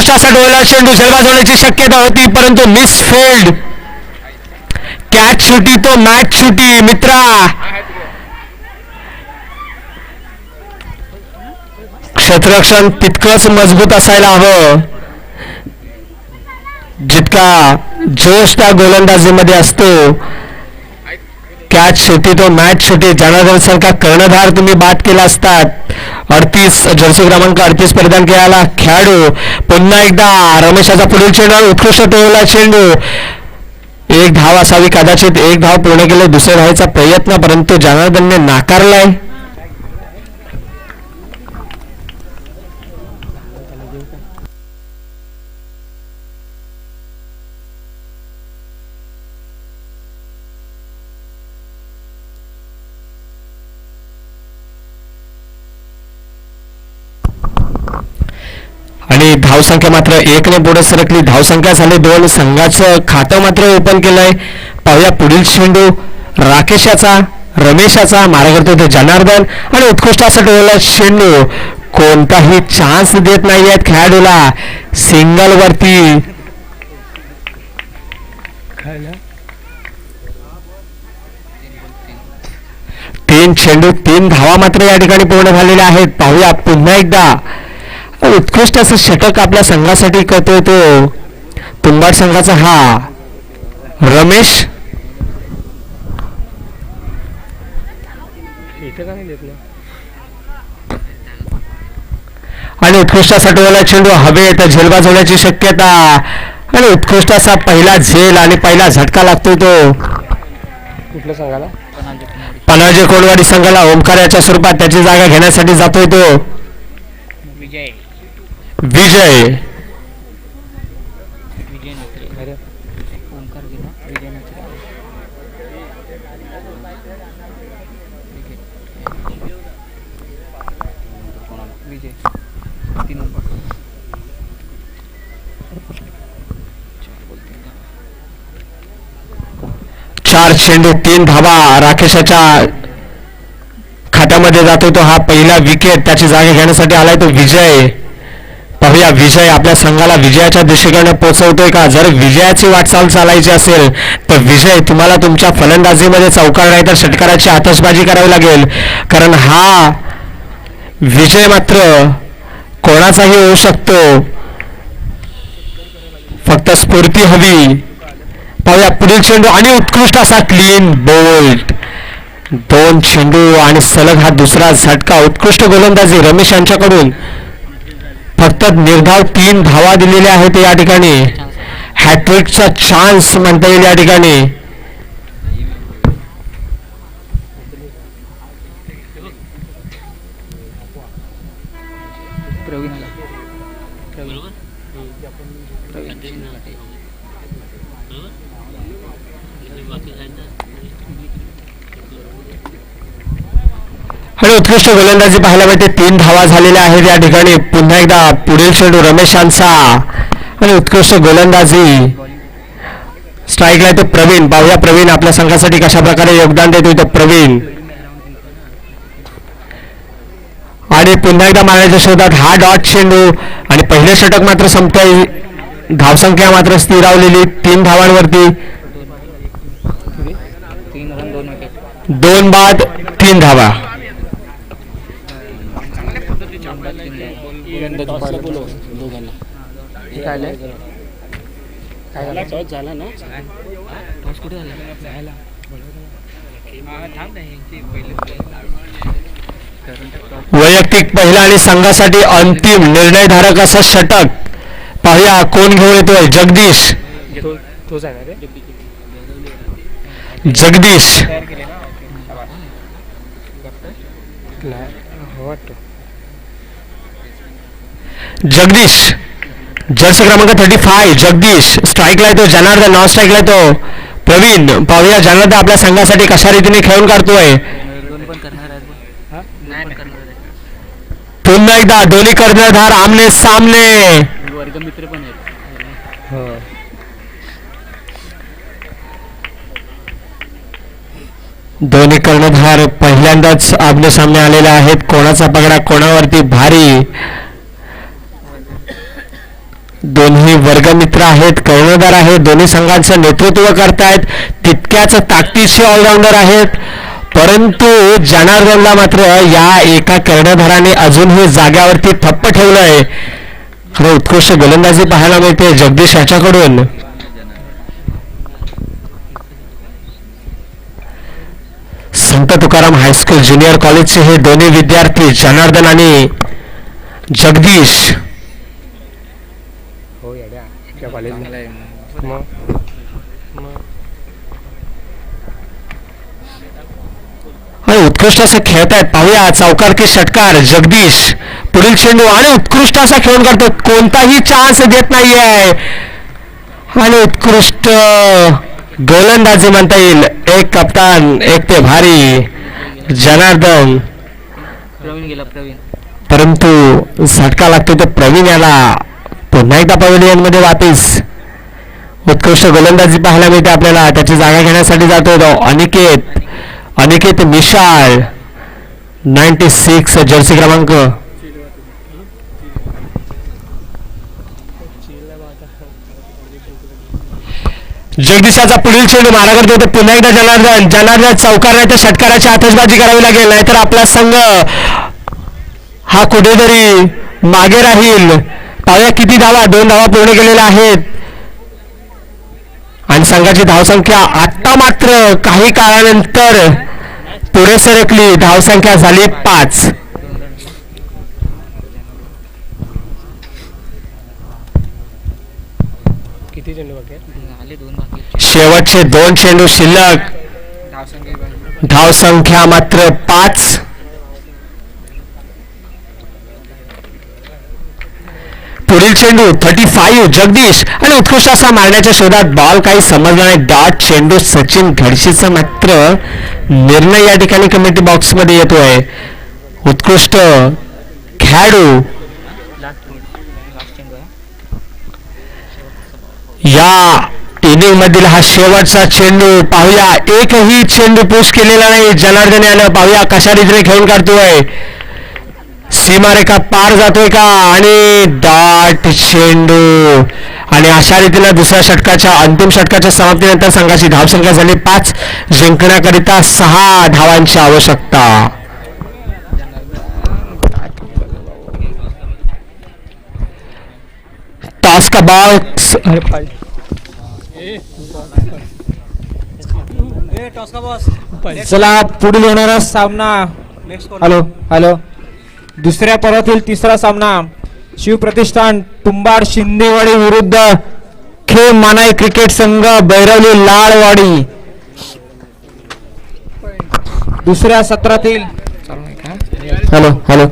उत्कृष्ट डोळा चेंडू झेलबाज होण्याची शक्यता होती परंतु मिस फिल्ड. कॅच सुटी तो मॅच सुटी मित्रा. क्षेत्ररक्षण तितकंच मजबूत असायला हवं. जितका जोश त्या गोलंदाजीमध्ये असतो कॅच शेवटी तो हो, मॅच शेवटी जनार्दन सारखा कर्णधार तुम्ही बाद केला असतात. अडतीस जर्सी क्रमांक अडतीस परिधान केला खेळाडू. पुन्हा एकदा रमेशाचा पुढील चेंडू उत्कृष्ट टोळला चेंडू. एक धाव असावी कदाचित एक धाव पूर्ण केले दुसऱ्या धावायचा प्रयत्न परंतु जनार्दनने नाकारलाय. आणि धावसंख्या मात्र एकने पुढे सरकली. धावसंख्या झाली. दोन संघाचं खातं मात्र ओपन केलंय. पाहूया पुढील चेंडू राकेशाचा रमेशाचा मारा करतो जनार्दन. आणि उत्कृष्ट असा टोला चेंडू कोणताही चान्स देत नाहीयेत खेळाडूला. सिंगल वरती. तीन चेंडू तीन धावा मात्र या ठिकाणी पूर्ण झालेल्या आहेत. पाहूया पुन्हा एकदा. उत्कृष्ट असं षटक आपल्या संघासाठी करतोय तो तुंबाड संघाचा हा. रमेश? आणि उत्कृष्ट असा टोला चेंडू हवेत झेलबाज होण्याची शक्यता. आणि उत्कृष्ट असा पहिला झेल आणि पहिला झटका लागतोय तो. कुठल्या सांगायला पनाजे कोणवाडी संघाला ओंकाराच्या स्वरूपात त्याची जागा घेण्यासाठी जातोय तो विजय विजय विजय नत्रे अरे ओंकार गेला विजय नत्रे विजय तीन नंबर. चार चेंडू तीन धावा. राकेशाच्या खात्यामध्ये जातो तो हा पहिला विकेट त्याची जागा घेण्यासाठी आलाय तो विजय. पाहूया विजय आपल्या संघाला विजयाच्या दिशेकडे पोहोचवतोय का? जर विजयाची वाटचाल चालायची असेल तर विजय तुम्हाला तुमच्या फलंदाजीमध्ये चौकार नाही तर षटकाराची आतषबाजी करावी लागेल. कारण हा विजय मात्र कोणाचाही होऊ शकतो. फक्त स्फूर्ती हवी. पाहूया पुढील चेंडू आणि उत्कृष्ट असा क्लीन बोल्ट दोन चेंडू आणि सलग हा दुसरा झटका. उत्कृष्ट गोलंदाजी रमेश यांच्याकडून. फक्त निर्धाव तीन धावा दिलेल्या आहेत या ठिकाणी. हॅट्रिकचा चान्स म्हणता येईल या ठिकाणी प्रवीण आला प्रवीण प्रवीण आणि उत्कृष्ट गोलंदाजी पाहायला मिळते तीन धावा झालेल्या आहेत. या ठिकाणी पुन्हा एकदा पुढील चेंडू रमेश यांचा आणि उत्कृष्ट गोलंदाजी. स्ट्राईकला तो प्रवीण. पाहूया प्रवीण आपल्या संघासाठी कशा प्रकारे योगदान देतोय तो प्रवीण. आणि पुन्हा एकदा मारण्याच्या शोधात हा डॉट चेंडू आणि पहिले षटक मात्र संपतंय. धावसंख्या मात्र स्थिरावलेली. तीन धावांवरती. दोन बाद तीन धावा. दोघांना हे काय आलंय? काय झालं? टॉस झाला ना? टॉस कुठे झाला? वैयक्तिक पहिला आणि संघासाठी अंतिम निर्णयधारक असं षटक. पाहूया कोण घेऊन येतोय. जगदीश. तो तोच आहे. ना? रे जगदीश नाही हो वाटतो. जगदीश जर्सी क्रमांक थर्टी फाय जगदीश स्ट्राईकला येतो जनार्दन नॉन स्ट्राईकला येतो. प्रवीण पाहूया जनार्दन आपल्या संघासाठी कशा रीतीने खेळून काढतोय. पुन्हा एकदा दोन्ही कर्णधार आमने सामने. वर्गमित्र पण आहेत दोन्ही कर्णधार पहिल्यांदाच आमने सामने आलेले आहेत कोणाचा पगडा कोणावरती भारी. दोन्ही वर्गमित्र आहेत कर्णधार आहेत दोन्ही संघांचं नेतृत्व करतायत. तितक्याच ताकदीचे ऑलराऊंडर आहेत. परंतु जनार्दनला मात्र या एका कर्णधाराने अजूनही जाग्यावरती ठप्प ठेवलंय. खरं उत्कृष्ट गोलंदाजी पाहायला मिळते जगदीश याच्याकडून. संत तुकाराम हायस्कूल ज्युनियर कॉलेजचे हे दोन्ही विद्यार्थी जनार्दन आणि जगदीश त्या कॉलेजला मग. आणि उत्कृष्ट असं खेळतायत पाहूया चौकारकी षटकार जगदीश. पुढील चेंडू आणि उत्कृष्ट असा खेळून काढतो. कोणताही चान्स देत नाहीये. आणि उत्कृष्ट गोलंदाजी म्हणता येईल. एक कप्तान एक ते भारी. जनार्दन. प्रवीण गेला प्रवीण. परंतु झटका लागतो तो प्रवीण याला. पुन्हा एकदा पवेलियनमध्ये वापिस उत्कृष्ट गोलंदाजी पाहायला मिळते आपल्याला. त्याची जागा घेण्यासाठी जातो तो Aniket. Aniket Nishal ninety six jersey क्रमांक. जगदीशाचा पुढील चेंडू मारा करतो तर पुन्हा एकदा जनार्दन. जनार्दन चौकारण्याच्या षटकाराची आतषबाजी करावी लागेल. नाहीतर आपला संघ हा कुठेतरी मागे राहील. पाहूया किती धावा दोन धावा पूर्ण केलेल्या आहेत आणि संघाची धावसंख्या आता मात्र काही काळानंतर पुढे सरकली धावसंख्या झाली पाच किती चेंडू बाकी आहेत? आले दोन बाकी आहेत. शेवटचे दोन चेंडू शिल्लक. धावसंख्या मात्र पाच पुढील चेंडू थर्टी फाईव्ह जगदीश आणि उत्कृष्ट असा मारण्याच्या शोधात बॉल काही समजला नाही. डॉट चेंडू सचिन घडशीचा मात्र निर्णय या ठिकाणी कमिटी बॉक्समध्ये येतोय. उत्कृष्ट खेळाडू या इनिंग मधील हा शेवटचा चेंडू पाहूया. एकही चेंडू पुश केलेला नाही. जनार्दन यानं पाहूया कशा रीतीने खेळून काढतोय. सीमारेखा पार जातोय का? आणि डॉट चेंडू आणि अशा रीतीने दुसऱ्या षटकाच्या अंतिम षटकाच्या समाप्तीनंतर संघाची धावसंख्या झाली पाच जिंकण्याकरिता सहा धावांची आवश्यकता. टॉस का बॉक्स चला पुढील येणारा सामना. हॅलो हॅलो दुसऱ्या पर्वातील तिसरा सामना शिवप्रतिष्ठान तुंबाड शिंदेवाडी विरुद्ध खेळ मानाई क्रिकेट संघ बैरवली लाडवाडी दुसऱ्या सत्रातील हॅलो हॅलो.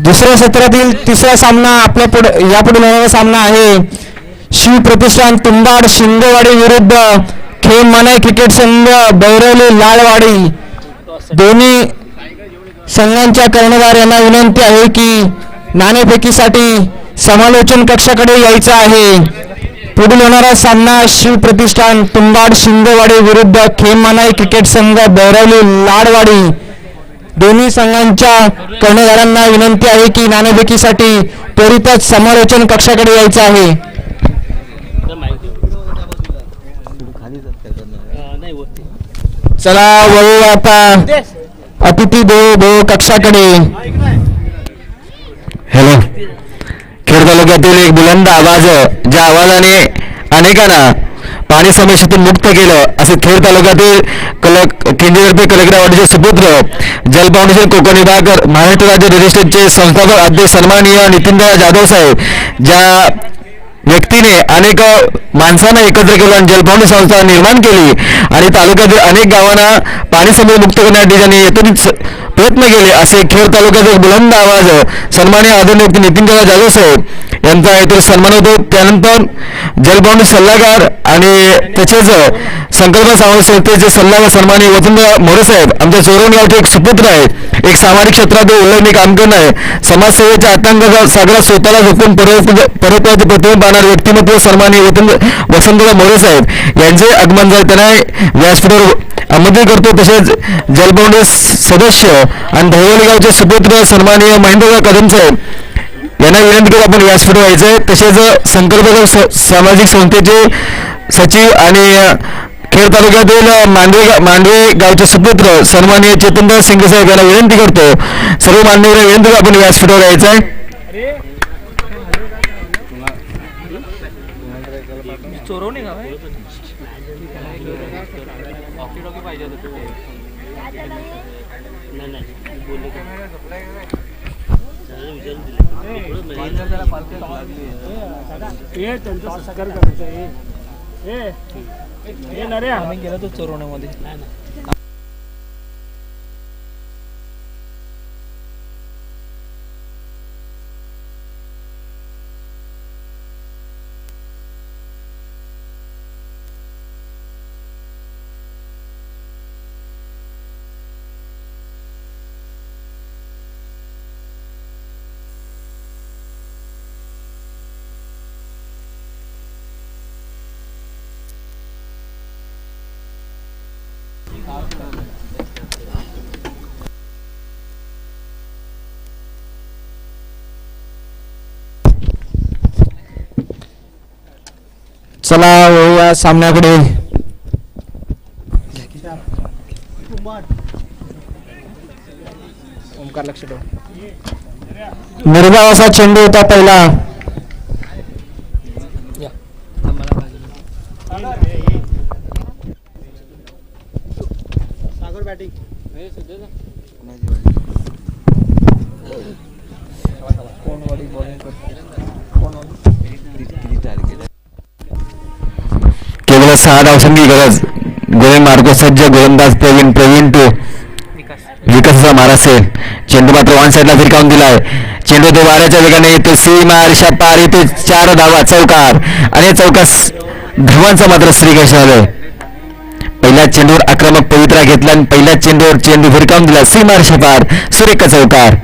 दुसऱ्या सत्रातील तिसरा सामना आपल्या पुढे यापुढे होणारा सामना आहे शिव प्रतिष्ठान तुंबाड शिंदेवाडी विरुद्ध खेळ मानाई क्रिकेट संघ बैरवली लालवाडी दोन्ही संघांच्या कर्णधार यांना विनंती आहे की नाणेफेकीसाठी समालोचन कक्षाकडे यायचं आहे. पुढील होणारा सामना शिव प्रतिष्ठान तुंबाड शिंदेवाडी विरुद्ध खेमानाई क्रिकेट संघ बैरवली लाडवाडी. दोन्ही संघांच्या कर्णधारांना विनंती आहे की नाणेफेकीसाठी त्वरितच समालोचन कक्षाकडे यायचं आहे. चला वळू आता. अतिथी देवो भव कक्षाकडे. हॅलो खेड तालुक्यातील एक बुलंद आवाज ज्या आवाजाने अनेकांना पाणी समस्येतून मुक्त केलं. असे खेड तालुक्यातील कलक केंद्रीय कलेक्टरवाडीचे सुपुत्र जल फाउंडेशन कोकण विभाग महाराष्ट्र राज्य रजिस्ट्रेटचे संस्थापक अध्यक्ष सन्माननीय नितीनदादा जाधव साहेब ज्या व्यक्तीने अनेक माणसांना एकत्र केलं आणि जलपावणी संस्था निर्माण केली. आणि तालुक्यातील अनेक गावांना पाणी समोर मुक्त करण्यासाठी त्यांनी येथून प्रयत्न केले. असे खेड तालुक्याचा बुलंद आवाज सन्मान्य आदरणीय व्यक्ती नितीनदादा जाधव साहेब यांचा येथील सन्मान होतो. त्यानंतर जलपावणी सल्लागार आणि त्याचेच संकल्पना सावंत संस्थेचे सल्लागार सन्मानी वसंतराव मोरे साहेब आमच्या चोरण गावचे एक सुपुत्र आहेत. एक सामाजिक क्षेत्रात उल्लेखनीय काम करणं आहे समाजसेवेच्या आतंक सागरात स्वतःला झोपून परतवाची प्रतिमा पाहणारे व्यक्तिमत्व सन्मानी वसंत वसंतराव मोरे साहेब यांचे आगमन झाले. त्यांना व्यासपीठावर आमंत्रित करतो. तसेच जलबोंडे सदस्य आणि दहिवली गावचे सुपुत्र सन्मानीय महेंद्रराव कदम साहेब यांना विनंती करून आपण व्यासपीठ व्हायचं आहे तसेच संकल्प स- सामाजिक संस्थेचे सचिव आणि खेड तालुक्यातील मांडवे मांडवे गावचे सुपुत्र सन्माननीय चेतनदास सिंग साहेब यांना विनंती करतो. सर्व मान्यवर विनंती आपण व्यासपीठावर यायचं आहे. चोरवणे ए आहे आम्ही गेलो तो चोरवण्यामध्ये. चला वळूया सामन्याकडे. ओमकार लक्ष ठेव. निर्धाव असा चेंडू होता पहिला. केवळ सहा धावसंगी गरज. गोविंद मार्गो सज्ज गोलंदाज प्रवीण प्रवीण टू. विकास विकासाचा मार असेल चेंडू मात्र वन साईडला फिरकावून दिलाय. चेंडू तो वाऱ्याच्या वेगाने येतो. सीमा रेषा पार येते चार धावा चौकार. आणि चौकास धावांचा मात्र श्रीकृष्ण आलं पहिल्या चेंडूवर आक्रमक पवित्रा घेतला आणि पहिल्या चेंडूवर चेंडू फिरकावून दिला. सीमा रेषा पार. चौकार.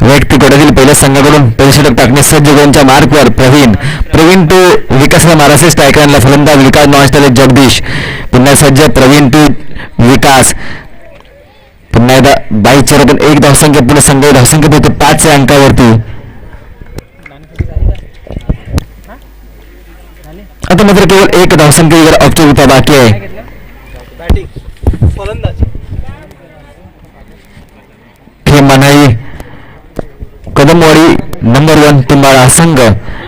वैयक्तिक गटातील पहिल्या संघाकडून परिषदक टाकणे सज्ज गोलच्या मार्कवर प्रवीण प्रवीण टू विकास महाराष्ट्र स्ट्रायकरला फलंदाज विकास नॉनस्टाले जगदीश. पुन्हा सज्ज प्रवीण टू विकास. पुन्हा एकदा बाईक चेरतून एक धावसंख्या पुन्हा संघ धावसंख्या पोहोचतो पाच या अंकावरती. आता मात्र केवळ एक धावसंख्या ऑक्टोबर होता बाकी आहे हे मनाई कदमवाडी तुंबाळा संघ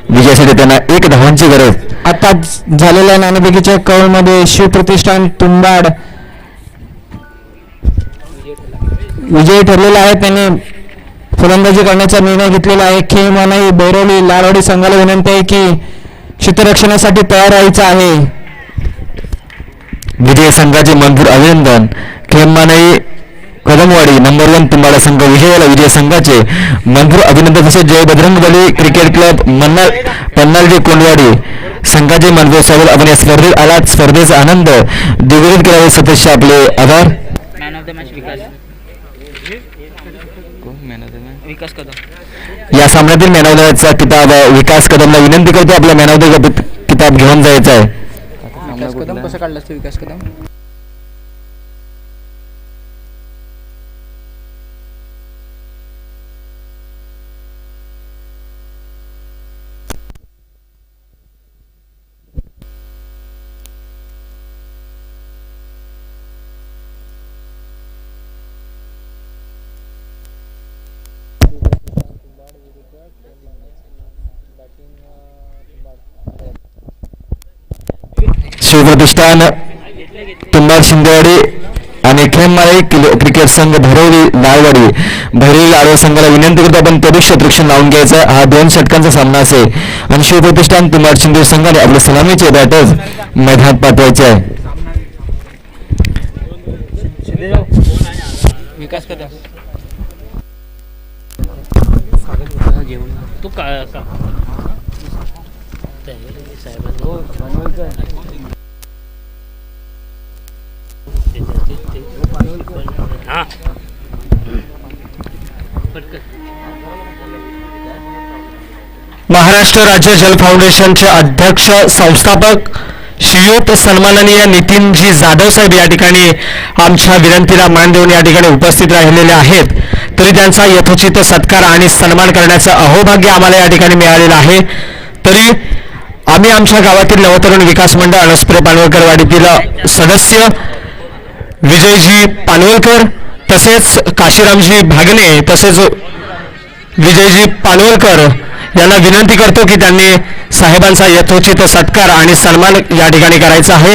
विजयासाठी त्यांना एक धावांची गरज. आता झालेल्या नाणेफेकीच्या कौलमध्ये शिवप्रतिष्ठान तुंबाड विजयी ठरलेला आहे. त्याने फलंदाजी करण्याचा निर्णय घेतलेला आहे. खेळ मनाई बैरवली लालवाडी संघाला विनंती आहे की क्षेत्ररक्षणासाठी तयार राहायचं आहे. विजय संघाचे मनपूर अभिनंदन. खेमानाई कदमवाडी नंबर वन तुंबाडा संघ विजयाला विजय संघाचे. मनपूर अभिनंदन तसेच जय बजरंगबली क्रिकेट क्लब मन्नार पन्नालजे कोंडवाडी. संघाचे मनपूर स्वागत आपण या स्पर्धेत आलात स्पर्धेचा आनंद. द्विगुणित केल्यावर सदस्य आपले आभार. Man of the match Vikas. Vikas Kadam. या सामन्यातील मॅन ऑफ द मॅचचा किताब विकास कदमला विनंती करतो. आपला मॅन ऑफ द किताब घेऊन जायचा आहे विकास कदम कसं काढलास तू विकास कदम? शिवप्रतिष्ठान तुंबाड शिंदेवाडी आणि खेममाळे क्रिकेट संघ भैरवली लालवाडी भैरवली लालवाडी संघाला विनंती करतो आपण तरी क्षेत्रक्षण लावून घ्यायचा? हा दोन षटकांचा सामना असेल आणि शिवप्रतिष्ठान तुंबाड शिंदे संघाने आपले सलामीचे बॅटर्स मैदानात पाठवायचे आहे. विकास कदम तू का का? महाराष्ट्र राज्य जल फाउंडेशनचे अध्यक्ष संस्थापक श्रीयुत सन्माननीय नितीनजी जाधव साहेब या ठिकाणी आमच्या विनंतीला मान देऊन या ठिकाणी उपस्थित राहिलेले आहेत. तरी त्यांचा यथोचित सत्कार आणि सन्मान करण्याचं अहोभाग्य आम्हाला या ठिकाणी मिळालेलं आहे. तरी आम्ही आमच्या गावातील नवतरुण विकास मंडळ अणस्प्रे पानवळकरवाडीतील सदस्य विजयजी पानवलकर तसेच काशीरामजी भागणे तसेच विजयजी पानवलकर यांना विनंती करतो की त्यांनी साहेबांचा यथोचित सत्कार आणि सन्मान या ठिकाणी करायचा आहे.